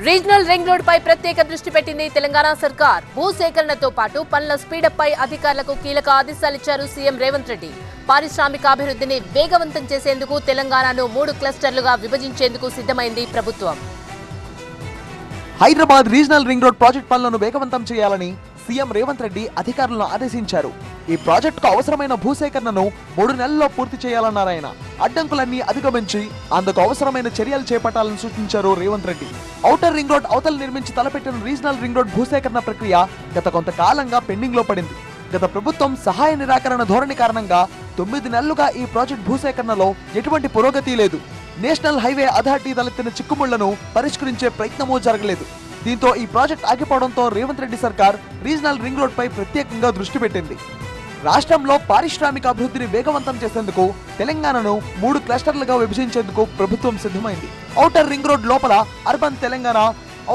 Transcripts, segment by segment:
Regional ring road పై ప్రత్యేక దృష్టి పెట్టింది తెలంగాణ సర్కార్. భూసేకరణతో పాటు పనుల స్పీడప్ పై అధికారులకు కీలక ఆదేశాలిచ్చారు సీఎం రేవంత్ రెడ్డి. పారిశ్రామికాభివృద్ధిని వేగవంతం చేసేందుకు తెలంగాణను మూడు క్లస్టర్లుగా విభజించేందుకు సిద్ధమైంది ప్రభుత్వం. Hyderabad regional ring road project పనులను వేగవంతం చేయాలని సీఎం రేవంత్ రెడ్డి అధికారులను ఆదేశించారు. ఈ ప్రాజెక్టుకు అవసరమైన భూసేకరణను మూడు నెలల్లో పూర్తి చేయాలన్నారాయన. అడ్డంకులన్నీ అధిగమించి అందుకు అవసరమైన చర్యలు చేపట్టాలని సూచించారు Revanth Reddy. Outer ring road అవతల నిర్మించి తలపెట్టిన రీజనల్ రింగ్ రోడ్ భూసేకరణ ప్రక్రియ గత కొంతకాలంగా పెండింగ్లో పడింది. గత ప్రభుత్వం సహాయ నిరాకరణ ధోరణి కారణంగా తొమ్మిది నెలలుగా ఈ ప్రాజెక్ట్ భూసేకరణలో ఎటువంటి పురోగతి లేదు. నేషనల్ హైవే అథారిటీ తలెత్తిన చిక్కుముళ్ళను పరిష్కరించే ప్రయత్నమూ జరగలేదు. దీంతో ఈ ప్రాజెక్ట్ ఆగిపోవడంతో రేవంత్ రెడ్డి సర్కార్ రీజనల్ రింగ్ రోడ్ పై ప్రత్యేకంగా దృష్టి పెట్టింది. రాష్ట్రంలో పారిశ్రామిక అభివృద్ధిని వేగవంతం చేసేందుకు తెలంగాణను మూడు క్లస్టర్లుగా విభజించేందుకు ప్రభుత్వం సిద్ధమైంది. ఔటర్ రింగ్ రోడ్ లోపల urban Telangana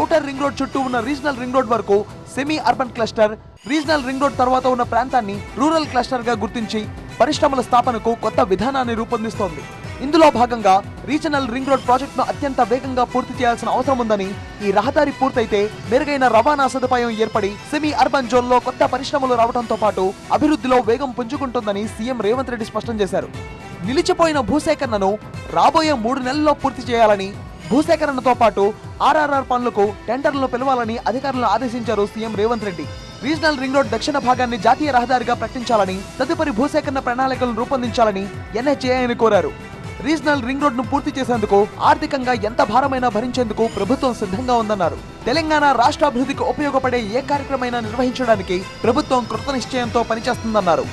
outer ring road చుట్టూ ఉన్న రీజనల్ రింగ్ రోడ్ వరకు semi urban cluster regional ring road తర్వాత ఉన్న ప్రాంతాన్ని రూరల్ క్లస్టర్గా గుర్తించి పరిశ్రమల స్థాపనకు కొత్త విధానాన్ని రూపొందిస్తోంది. ఇందులో భాగంగా రీజనల్ రింగ్ రోడ్ ప్రాజెక్టును అత్యంత వేగంగా పూర్తి చేయాల్సిన అవసరం ఉందని ఈ రహదారి పూర్తయితే మెరుగైన రవాణా సదుపాయం ఏర్పడి సెమీ అర్బన్ జోన్లో కొత్త పరిశ్రమలు రావడంతో పాటు అభివృద్ధిలో వేగం పుంజుకుంటుందని సీఎం రేవంత్ రెడ్డి స్పష్టం చేశారు. నిలిచిపోయిన భూసేకరణను రాబోయే మూడు నెలల్లో పూర్తి చేయాలని భూసేకరణతో పాటు ఆర్ఆర్ఆర్ పనులకు టెండర్లను పిలవాలని అధికారులను ఆదేశించారు CM Revanth Reddy. Regional ring road దక్షిణ భాగాన్ని జాతీయ రహదారిగా ప్రకటించాలని తదుపరి భూసేకరణ ప్రణాళికలను రూపొందించాలని ఎన్హెచ్ఏఐని కోరారు. రీజనల్ రింగ్ రోడ్ను పూర్తి చేసేందుకు ఆర్థికంగా ఎంత భారమైనా భరించేందుకు ప్రభుత్వం సిద్ధంగా ఉందన్నారు. తెలంగాణ రాష్ట్ర అభివృద్ధికి ఉపయోగపడే ఏ కార్యక్రమైనా నిర్వహించడానికి ప్రభుత్వం కృత నిశ్చయంతో పనిచేస్తుందన్నారు.